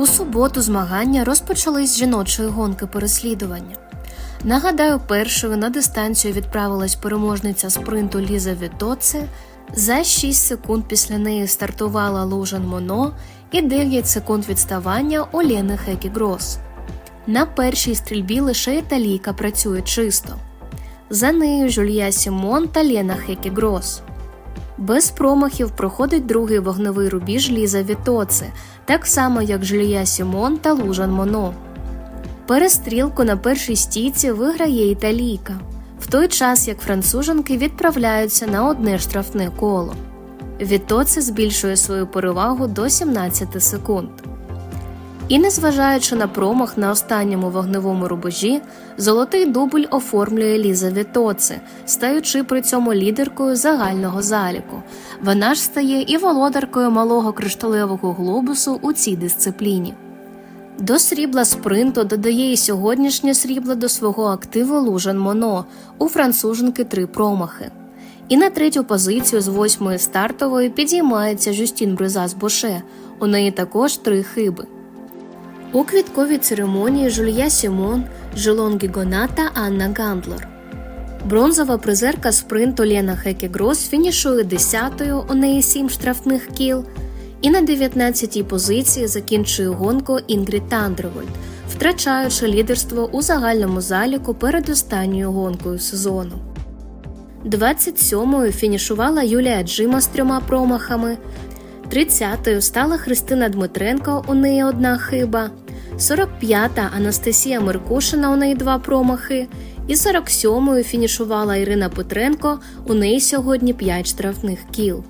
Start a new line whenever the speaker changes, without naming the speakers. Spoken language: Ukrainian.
У суботу змагання розпочались жіночої гонки переслідування. Нагадаю, першою на дистанцію відправилась переможниця спринту Ліза Вітоце. За 6 секунд після неї стартувала Лужан Моно і 9 секунд відставання Олени Хекі Грос. На першій стрільбі лише італійка працює чисто. За нею Жулья Сімон та Лена Хекі Грос. Без промахів проходить другий вогневий рубіж Ліза Вітоци, так само як Жлія Сімон та Лужан Моно. Перестрілку на першій стійці виграє італійка, в той час як француженки відправляються на одне штрафне коло. Вітоци збільшує свою перевагу до 17 секунд. І незважаючи на промах на останньому вогневому рубежі, золотий дубль оформлює Ліза Вітоце, стаючи при цьому лідеркою загального заліку. Вона ж стає і володаркою малого кришталевого глобусу у цій дисципліні. До срібла спринту додає і сьогоднішнє срібло до свого активу Лужан Моно у француженки три промахи. І на третю позицію з восьмої стартової підіймається Жюстін Бризас Боше. У неї також три хиби. У квітковій церемонії Жулья Сімон, Жилон Гігона та Анна Гандлер. Бронзова призерка спринту Лена Хекі Грос фінішує 10-ю, у неї 7 штрафних кіл. І на 19-й позиції закінчує гонку Інгрід Тандервольд, втрачаючи лідерство у загальному заліку перед останньою гонкою сезону. 27-ю фінішувала Юлія Джима з трьома промахами. 30-ю стала Христина Дмитренко, у неї одна хиба. 45-та Анастасія Меркушина, у неї два промахи. І 47-ю фінішувала Ірина Петренко, у неї сьогодні 5 штрафних кіл.